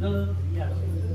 No, yeah.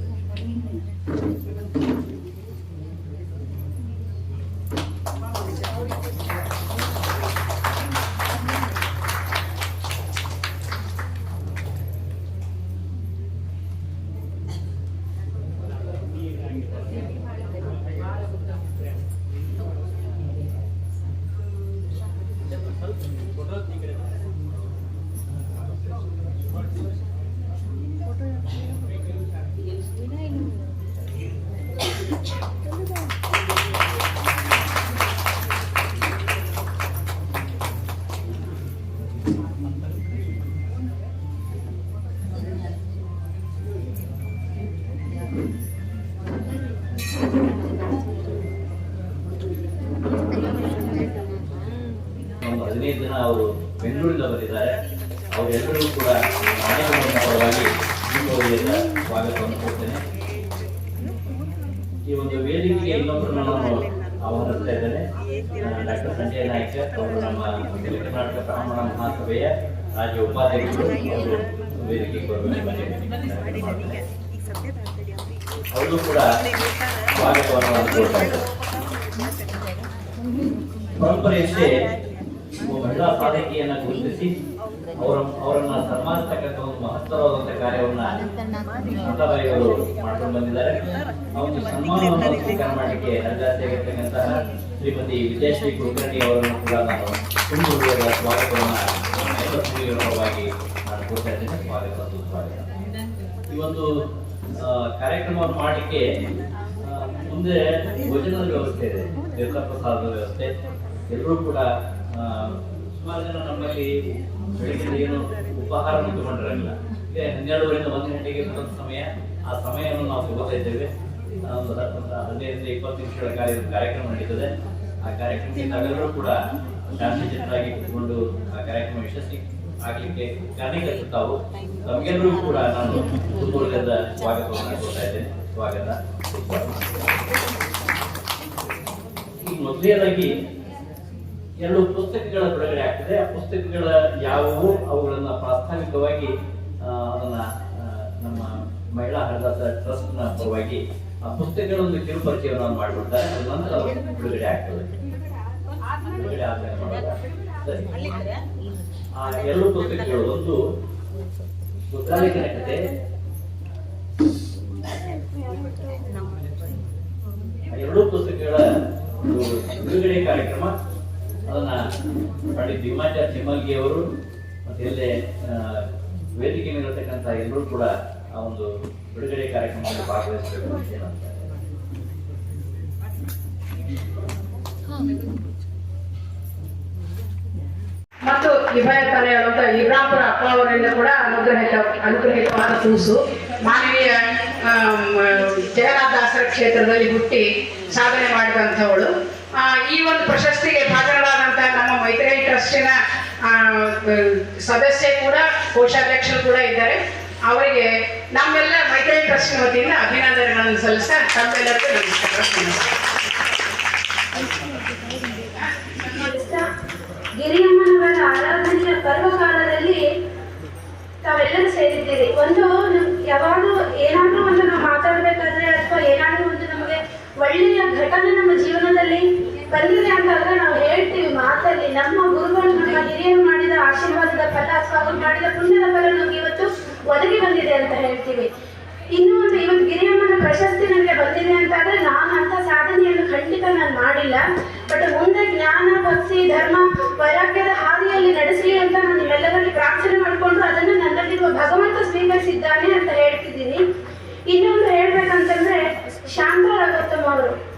ಅವರು ಆಹ್ವಾನಿಸ್ತಾ ಇದ್ದೇನೆ doctor Sanjay Naik ಅವರು ನಮ್ಮ ಅಖಿಲ ಕರ್ನಾಟಕ ಬ್ರಾಹ್ಮಣ ಮಹಾಸಭೆಯ ರಾಜ್ಯ ಉಪಾಧ್ಯಕ್ಷರು ಅವರು ವೇದಿಕೆಗೆ ಬರಬೇಕು ಅವ್ರಿಗೂ ಕೂಡ ಸ್ವಾಗತವನ್ನು ಪರಂಪರೆಯಷ್ಟೇ ಒಬ್ಬ ಮಹಿಳಾ ಸಾಧಕಿಯನ್ನು ಗುರುತಿಸಿ ಅವರ ಅವರನ್ನ ಸನ್ಮಾನಿಸ್ತಕ್ಕಂಥ ಒಂದು ಮಹತ್ತರವಾದಂತ ಕಾರ್ಯವನ್ನ ಅವರು ಮಾಡ್ಕೊಂಡು ಬಂದಿದ್ದಾರೆ. ಅವರು ಒಂದು ಸನ್ಮಾನವನ್ನು ಸ್ವೀಕಾರ ಮಾಡಲಿಕ್ಕೆ ನನ್ನದಾಗಿರ್ತಕ್ಕಂತಹ ಶ್ರೀಮತಿ ವಿಜಯಶ್ರೀ ಕುಲಕರ್ಣಿ ಅವರನ್ನು ಕೂಡ ನಾನು ತುಂಬ ಹೃದಯದ ಸ್ವಾಗತವನ್ನು ಪರವಾಗಿ ನಾನು ಇದ್ದೇನೆ ಸ್ವಾಗತ ಸ್ವಾಗತ. ಈ ಒಂದು ಕಾರ್ಯಕ್ರಮವನ್ನು ಮಾಡಲಿಕ್ಕೆ ಮುಂದೆ ಭೋಜನದ ವ್ಯವಸ್ಥೆ ಇದೆ. ತೀರ್ಥಪ್ರಸಾದದ ವ್ಯವಸ್ಥೆ. ಎಲ್ಲರೂ ಕೂಡ ಸುಮಾರು ಜನ ನಮ್ಮಲ್ಲಿ ಬೆಳಿಗ್ಗೆ ಏನು ಉಪಹಾರ ತಗೊಂಡಿರಲಿಲ್ಲ ಇದೆ ಹನ್ನೆರಡುವರೆಯಿಂದ ಒಂದು ಗಂಟೆಗೆ ಬರೋ ಸಮಯ, ಆ ಸಮಯವನ್ನು ನಾವು ತಗೋತಾ ಇದ್ದೇವೆ. ಹದಿನೈದರಿಂದ ಇಪ್ಪತ್ತು ನಿಮಿಷಗಳ ಕಾರ್ಯ ಕಾರ್ಯಕ್ರಮ ನಡೀತದೆ. ಆ ಕಾರ್ಯಕ್ರಮಕ್ಕೆ ನಾವೆಲ್ಲರೂ ಕೂಡ ಶಾಂತಿಯುತರಾಗಿ ಕೂತ್ಕೊಂಡು ಆ ಕಾರ್ಯಕ್ರಮ ಯಶಸ್ವಿ ಆಗ್ಲಿಕ್ಕೆ ಕಾರಣೀಕರಿಸುತ್ತಾವು ತಮಗೆಲ್ಲರೂ ಕೂಡ ನಾನು ಕುತೂಹಲದ ಸ್ವಾಗತವನ್ನು ಕೊಡ್ತಾ ಇದ್ದೇನೆ. ಸ್ವಾಗತ. ಈ ಮೊದಲನೇದಾಗಿ ಎರಡು ಪುಸ್ತಕಗಳ ಬಿಡುಗಡೆ ಆಗ್ತದೆ. ಆ ಪುಸ್ತಕಗಳ ಯಾವುವು? ಅವುಗಳನ್ನ ಪ್ರಾಸ್ತಾವಿಕವಾಗಿ ಅದನ್ನು ನಮ್ಮ ಮಹಿಳಾ ಹರಿದಾಸ ಟ್ರಸ್ಟ್ ಪರವಾಗಿ ಆ ಪುಸ್ತಕಗಳ ಒಂದು ಕಿರುಪರಿಚಯವನ್ನು ಮಾಡಿಬಿಡ್ತಾರೆ. ಅದ ನಂತರ ಬಿಡುಗಡೆ ಆಗ್ತದೆ? ಆ, ಎರಡು ಪುಸ್ತಕಗಳು. ಒಂದು ಕತೆ ಎರಡೂ ಪುಸ್ತಕಗಳ ಬಿಡುಗಡೆ ಕಾರ್ಯಕ್ರಮ. ಅದನ್ನ ಪಂಡಿತ್ ಭೀಮಾಚಾರ್ಯ ಚಿಮ್ಮಲ್ಗಿ ಅವರು ಮತ್ತೆ ಎಲ್ಲೇ ವೇದಿಕೆ ಮೇಲಿರ್ತಕ್ಕಂಥ ಎಲ್ಲರೂ ಕೂಡ ಆ ಒಂದು ಬಿಡುಗಡೆ ಕಾರ್ಯಕ್ರಮದಲ್ಲಿ ಭಾಗವಹಿಸಬೇಕು ಅಂತ ಏನಂತಾರೆ ಮತ್ತು ಇಭಯತಾನೆ ಹೇಳುವಂತ ಇಬ್ರಾಪುರ ಅಪ್ಪ ಅವರಿಂದ ಕೂಡ ಅನುಗ್ರಹಿತ, ಅನುಗ್ರಹಿತವಾದ ಕೂಸು. ಮಾನವೀಯ ಜಯರಾಜ ಕ್ಷೇತ್ರದಲ್ಲಿ ಹುಟ್ಟಿ ಸಾಧನೆ ಮಾಡಿದಂಥವಳು. ಈ ಒಂದು ಪ್ರಶಸ್ತಿಗೆ ಮೈತ್ರಿ ಟ್ರಸ್ಟಿನ ಸದಸ್ಯ ಕೂಡ, ಕೋಶಾಧ್ಯಕ್ಷರು ಕೂಡ ಇದ್ದಾರೆ. ಅವರಿಗೆ ನಮ್ಮೆಲ್ಲ ಮೈತ್ರಿ ಟ್ರಸ್ಟಿನ ವತಿಯಿಂದ ಅಭಿನಂದನೆಗಳನ್ನು ಸಲ್ಲಿಸ್ತಾ ತಮ್ಮೆಲ್ಲರಿಗೂ ನಮಸ್ಕಾರ. ಗಿರಿಯಮ್ಮನವರ ಆರಾಧನೆಯ ಪರ್ವಕಾಲದಲ್ಲಿ ತಾವೆಲ್ಲರೂ ಸೇರಿದ್ದೀರಿ. ಒಂದು ಯಾವಾಗಲೂ ಏನಾದರೂ ಒಂದು ನಾವು ಮಾತಾಡಬೇಕಾದ್ರೆ ಅಥವಾ ಏನಾದರೂ ಒಂದು ನಮಗೆ ಒಳ್ಳೆಯ ಘಟನೆ ನಮ್ಮ ಜೀವನದಲ್ಲಿ ಬಂದಿದೆ ಅಂತಂದ್ರೆ ನಾವು ಹೇಳ್ತೀವಿ ಮಾತಲ್ಲಿ, ನಮ್ಮ ಗುರುಗಳು ನಮ್ಮ ಹಿರಿಯರು ಮಾಡಿದ ಆಶೀರ್ವಾದದ ಫಲ ಅಥವಾ ಅವರು ಮಾಡಿದ ಪುಣ್ಯದ ಫಲ ನಮ್ಗೆ ಇವತ್ತು ಒದಗಿ ಬಂದಿದೆ ಅಂತ ಹೇಳ್ತೀವಿ. ಇನ್ನು ಒಂದು ಇವತ್ತು ಗಿರಿಯಮ್ಮನ ಪ್ರಶಸ್ತಿ ನನಗೆ ಬಂದಿದೆ ಅಂತಾದ್ರೆ ನಾನು ಅಂತ ಸಾಧನೆಯನ್ನು ಖಂಡಿತ ನಾನು ಮಾಡಿಲ್ಲ. ಬಟ್ ಮುಂದೆ ಜ್ಞಾನ, ಭಕ್ತಿ, ಧರ್ಮ, ವೈರಾಗ್ಯದ ಹಾದಿಯಲ್ಲಿ ನಡೆಸಲಿ ಅಂತ ನಾನು ನಿಮ್ಮೆಲ್ಲರಲ್ಲಿ ಪ್ರಾರ್ಥನೆ ಮಾಡಿಕೊಂಡು ಅದನ್ನು ನನ್ನಲ್ಲಿರುವ ಭಗವಂತ ಸ್ವೀಕರಿಸಿದ್ದಾನೆ ಅಂತ ಹೇಳ್ತಿದ್ದೀನಿ. ಇನ್ನೊಂದು ಹೇಳ್ಬೇಕಂತಂದ್ರೆ ಶಾಂತ ಅವರು.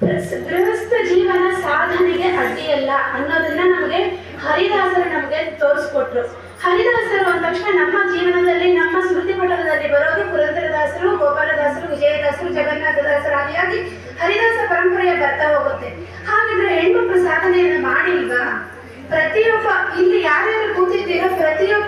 ಗೃಹಸ್ಥ ಜೀವನ ಸಾಧನೆಗೆ ಅಡ್ಡಿಯಲ್ಲ ಅನ್ನೋದನ್ನ ನಮಗೆ ಹರಿದಾಸರು ನಮಗೆ ತೋರಿಸ್ಕೊಟ್ರು. ಹರಿದಾಸರು ಅಂದ ತಕ್ಷಣ ನಮ್ಮ ಜೀವನದಲ್ಲಿ, ನಮ್ಮ ಸ್ಮೃತಿ ಪಟಲದಲ್ಲಿ ಬರೋದು ಪುರಂದರದಾಸರು, ಗೋಪಾಲದಾಸರು, ವಿಜಯದಾಸರು, ಜಗನ್ನಾಥದಾಸರು ಆದಿಯಾಗಿ ಹರಿದಾಸ ಪರಂಪರೆಯ ಬರ್ತಾ ಹೋಗುತ್ತೆ. ಹಾಗಿದ್ರೆ ಹೆಣ್ಮಕ್ಳು ಸಾಧನೆಯನ್ನು ಮಾಡಿಲ್ವಾ? ಪ್ರತಿಯೊಬ್ಬ, ಇಲ್ಲಿ ಯಾರ್ಯಾರು ಕೂತಿದ್ದೀರೋ ಪ್ರತಿಯೊಬ್ಬ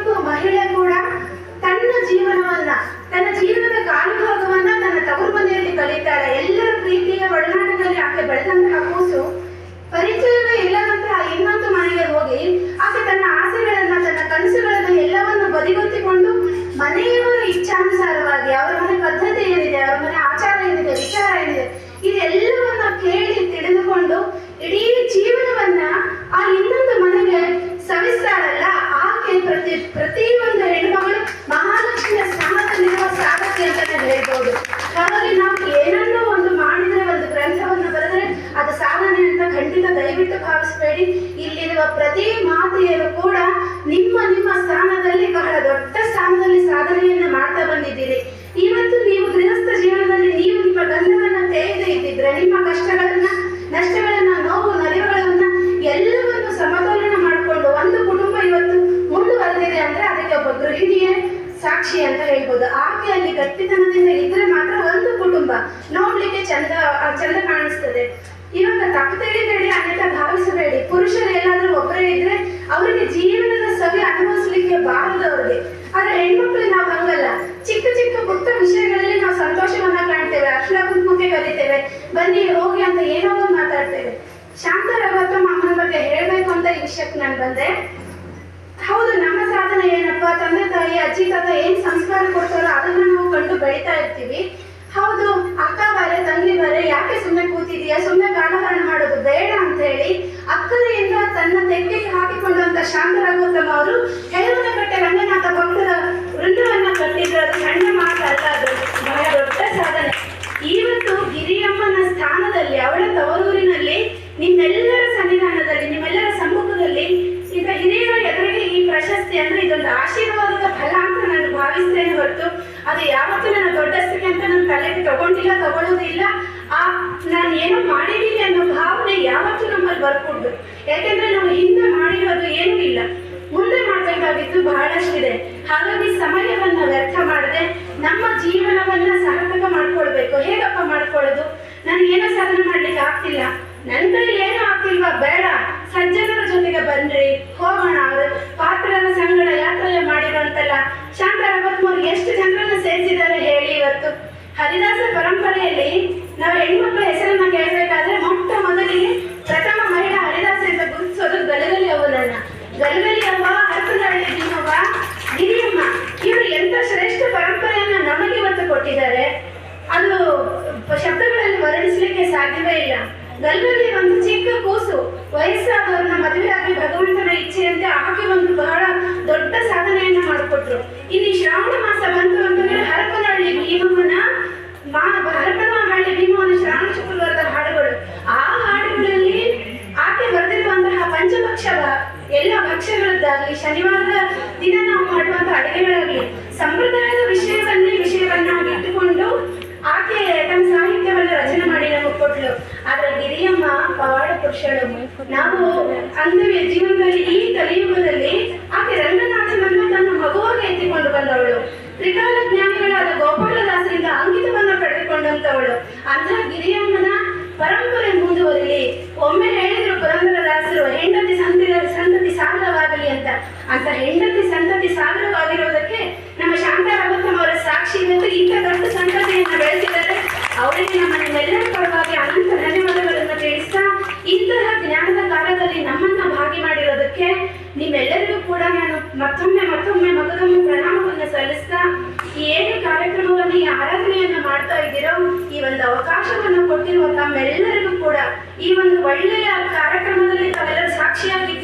ಆಕೆ ಅಲ್ಲಿ ಗಟ್ಟಿತನದಿಂದ ಇದ್ರೆ ಮಾತ್ರ ಒಂದು ಕುಟುಂಬ. ನೋಡ್ಲಿಕ್ಕೆ ಚಂದ ಚಂದ ಕಾಣಿಸ್ತದೆ. ಇವಾಗ ತಪ್ಪು ತೆಗೆಬೇಡಿ ಅನೇಕ ಭಾವಿಸಬೇಡಿ. ಪುರುಷರು ಎಲ್ಲಾದ್ರೂ ಒಬ್ಬರೇ ಇದ್ರೆ ಅವರಿಗೆ ಜೀವನದ ಸವಿ ಅನುಭವಿಸ್ಲಿಕ್ಕೆ ಬಾರದು ಅವ್ರಿಗೆ. ಆದ್ರೆ ಹೆಣ್ಮಕ್ಳು ನಾವು ಹಂಗಲ್ಲ. ಚಿಕ್ಕ ಚಿಕ್ಕ ಪುಟ್ಟ ವಿಷಯಗಳಲ್ಲಿ ನಾವು ಸಂತೋಷವನ್ನ ಕಾಣ್ತೇವೆ ಅರ್ಶನ ಕುಂಕುಮಕ್ಕೆ ಕರಿತೇವೆ ಬನ್ನಿ, ಹೋಗಿ ಅಂತ ಏನೋ ಒಂದು ಮಾತಾಡ್ತೇವೆ. ಶಾಂತರಾಗತ್ತ ಅಮ್ಮನ ಬಗ್ಗೆ ಹೇಳ್ಬೇಕು ಅಂತ ಈ ವಿಷಯಕ್ಕೆ ನಾನು ಬಂದೆ ಹೌದು, ನಮ್ಮ ಸಾಧನೆ ಏನಪ್ಪ? ತಂದೆ ತಾಯಿ, ಅಜ್ಜಿ, ತಾತ ಏನ್ ಸಂಸ್ಕಾರ ಕೊಡ್ತಾರೋ ಅದನ್ನ ನಾವು ಕಂಡು ಬೆಳಿತಾ ಇರ್ತೀವಿ. ಹೌದು, ಅಕ್ಕ ಬಾರೆ, ತಂಗಿ ಬಾರೆ, ಯಾಕೆ ಸುಮ್ಮನೆ ಕೂತಿದೀಯಾ? ಸುಮ್ಮನೆ ಕಾರಣಕಾರಣ ಮಾಡೋದು ಬೇಡ ಅಂತ ಹೇಳಿ ಅಕ್ಕನೆಯಿಂದ ತನ್ನ ತೆಕ್ಕೆಗೆ ಹಾಕಿಕೊಂಡಂತ ಶಾಂತರಾಗೋತಮ್ಮ ಅವರು ಹೇಳುವ ಕಟ್ಟೆ ರಂಗನಾಥ ಭಕ್ತರ ವೃಂದವನ್ನ ಕಟ್ಟಿದ್ರು. ಅದು ಸಣ್ಣ ಮಾತಲ್ಲ ಅದು ಬಹಳ ದೊಡ್ಡ ಸಾಧನೆ. ಇವತ್ತು ಗಿರಿಯಮ್ಮನ ಸ್ಥಾನದಲ್ಲಿ, ಅವಳ ತವರೂರಿನಲ್ಲಿ, ನಿಮ್ಮೆಲ್ಲರ ಸನ್ನಿಧಾನದಲ್ಲಿ, ನಿಮ್ಮೆಲ್ಲರ ಸಮ್ಮುಖದಲ್ಲಿ ಈಗ ಹಿರಿಯರ ಎದುರಿಗೆ ಈ ಪ್ರಶಸ್ತಿ ಅಂದ್ರೆ ಇದೊಂದು ಆಶೀರ್ವಾದದ ಫಲ ಅಂತ ನಾನು ಭಾವಿಸ್ತೇನೆ ಹೊರತು. ಅದು ಯಾವತ್ತೂ ನನ್ನ ದೊಡ್ಡಸ್ತಿಗೆ ಅಂತ ನನ್ನ ತಲೆಗೆ ತಗೊಂಡಿಲ್ಲ ತಗೊಳ್ಳೋದಿಲ್ಲ ಆ, ನಾನು ಏನೋ ಮಾಡಿದ್ದೀನಿ ಅನ್ನೋ ಭಾವನೆ ಯಾವತ್ತೂ ನಮ್ಮಲ್ಲಿ ಬರ್ಕೊಡ್ದು. ಯಾಕೆಂದ್ರೆ ನಾವು ಹಿಂದೆ ಮಾಡಿರೋದು ಏನೂ ಇಲ್ಲ. ಮುಂದೆ ಮಾಡಬೇಕಾಗಿದ್ದು ಬಹಳಷ್ಟಿದೆ ಹಾಗಾಗಿ ಸಮಯವನ್ನ ವ್ಯರ್ಥ ಮಾಡದೆ ನಮ್ಮ ಜೀವನವನ್ನ ಸಾರ್ಥಕ ಮಾಡ್ಕೊಳ್ಬೇಕು. ಹೇಗಪ್ಪ ಮಾಡ್ಕೊಳ್ಳೋದು? ನನಗೆ ಏನೋ ಸಾಧನೆ ಮಾಡ್ಲಿಕ್ಕೆ ಆಗ್ತಿಲ್ಲ. ನನ್ನ ಏನು ಆಗ್ತಿಲ್ವಾ? ಬೇಡ. ಸಜ್ಜನರ ಜೊತೆಗೆ ಬನ್ರಿ. ಹೋಗೋಣ. ಅವರು ಪಾತ್ರನ ಸಂಗಡ ಯಾತ್ರೆ ಮಾಡಿರುವಂತಲ್ಲ, ಶಾಂತ ರಘುತ್ಮೂರ್ ಎಷ್ಟು ಜನರನ್ನ ಸೇರಿಸಿದ್ದಾರೆ ಹೇಳಿ ಇವತ್ತು? ಹರಿದಾಸ ಪರಂಪರೆಯಲ್ಲಿ ನಾವು ಹೆಣ್ಮಕ್ಳ ಹೆಸರನ್ನ ಕೇಳಬೇಕಾದ್ರೆ ಮೊಟ್ಟ ಮೊದಲಿಗೆ ಪ್ರಥಮ ಮಹಿಳಾ ಹರಿದಾಸ ಅಂತ ಗುರುತಿಸೋದು ಗಲಗಲಿ ಅವರನ್ನ ಗಲಗಲಿ ಅವ ಹರಪನಹಳ್ಳಿ ಭೀಮವ್ವ ಗಿರಿಯಮ್ಮ ಇವರು ಎಂತ ಶ್ರೇಷ್ಠ ಪರಂಪರೆಯನ್ನ ನಮಗೆ ಇವತ್ತು ಕೊಟ್ಟಿದ್ದಾರೆ. ಅದು ಶಬ್ದಗಳಲ್ಲಿ ವರ್ಣಿಸಲಿಕ್ಕೆ ಸಾಧ್ಯವೇ ಇಲ್ಲ. ಗಲ್ಗಲಿ ಒಂದು ಚಿಕ್ಕ ಕೂಸು. ವಯಸ್ಸಾದವ್ರನ್ನ ಮದುವೆಯಾಗಿ ಭಗವಂತನ ಇಚ್ಛೆಯಂತೆ ಆಕೆ ಒಂದು ಬಹಳ ದೊಡ್ಡ ಸಾಧನೆಯನ್ನು ಮಾಡಿಕೊಟ್ರು. ಇಲ್ಲಿ ಶ್ರಾವಣ ಮಾಸ ಬಂತು ಅಂತಂದ್ರೆ ಹರಪನಹಳ್ಳಿ ಭೀಮಮ್ಮನ ಮಾ, ಹರಪನಹಳ್ಳಿ ಭೀಮವನ ಶ್ರಾವಣ ಶುಕ್ರವಾರದ ಹಾಡುಗಳು. ಆ ಹಾಡುಗಳಲ್ಲಿ ಆಕೆ ಬರೆದಿರುವಂತಹ ಪಂಚಭಕ್ಷದ ಎಲ್ಲ ಭಕ್ಷ್ಯಗಳದ್ದಾಗಲಿ ಶನಿವಾರದ ದಿನ ನಾವು ಮಾಡುವಂತಹ ಅಡುಗೆಗಳಾಗಲಿ ಸಂಪ್ರದಾಯದ ಆಕೆ ತಮ್ಮ ಸಾಹಿತ್ಯವನ್ನು ರಚನೆ ಮಾಡಿ ನಮಗೆ ಕೊಟ್ಲು. ಆದ್ರೆ ಗಿರಿಯಮ್ಮ ಪವಾಡ ಪುರುಷಳು ನಾವು ಅಂದವೇ ಜೀವನದಲ್ಲಿ ಈ ಕಲಿಯುಗದಲ್ಲಿ ಆಕೆ ರಂಗನಾಥನನ್ನು ತನ್ನ ಮಗುವಾಗಿ ಎತ್ತಿಕೊಂಡು ಬಂದವಳು. ತ್ರಿಕಾಲ ಜ್ಞಾನಿಗಳಾದ ಗೋಪಾಲದಾಸರಿಂದ ಅಂಕಿತವನ್ನ ಪಡೆದುಕೊಂಡಂತವಳು. ಅಂತ ಗಿರಿಯಮ್ಮನ ಪರಂಪರೆ ಮುಂದುವರಿಲಿ. ಒಮ್ಮೆ ಹೇಳಿದ್ರು ಪುರಂದರದಾಸರು, ಹೆಂಡತಿ ಸಂತಿ ಸಂತತಿ ಸಾಗರವಾಗಲಿ ಅಂತ. ಅಂತ ಹೆಂಡತಿ ಸಂತತಿ ಸಾಗರವಾಗಿರೋದಕ್ಕೆ ನಮ್ಮ ಶಾಂತಾರಾಮತ್ಮ ಅವರ ಸಾಕ್ಷಿ ಇವತ್ತು ಇಂಥ ದೊಡ್ಡ ಬೆಳೆಸಿದ್ದಾರೆ ಅವರಿಗೆ ನಮ್ಮ ನಿಮ್ಮೆಲ್ಲರ ಪರವಾಗಿ ಅನಂತ ಧನ್ಯವಾದಗಳನ್ನು ತಿಳಿಸ್ತಾ ಇಂತಹ ಜ್ಞಾನದ ಕಾಲದಲ್ಲಿ ನಮ್ಮನ್ನ ಭಾಗಿ ಮಾಡಿರೋದಕ್ಕೆ ನಿಮ್ಮೆಲ್ಲರಿಗೂ ಕೂಡ ನಾನು ಮತ್ತೊಮ್ಮೆ ಮತ್ತೊಮ್ಮೆ ಮಗದೊಮ್ಮೆ ಪ್ರಣಾಮವನ್ನು ಸಲ್ಲಿಸ್ತಾ, ಈ ಏನು ಕಾರ್ಯಕ್ರಮವನ್ನು, ಈ ಆರಾಧನೆಯನ್ನ ಮಾಡ್ತಾ ಇದ್ದೀರೋ, ಈ ಒಂದು ಅವಕಾಶವನ್ನು ಕೊಟ್ಟಿರುವ ತಮ್ಮೆಲ್ಲರಿಗೂ ಕೂಡ ಈ ಒಂದು ಒಳ್ಳೆಯ ಕಾರ್ಯಕ್ರಮದಲ್ಲಿ ತಾವೆಲ್ಲರೂ ಮತ್ತೊಮ್ಮೆ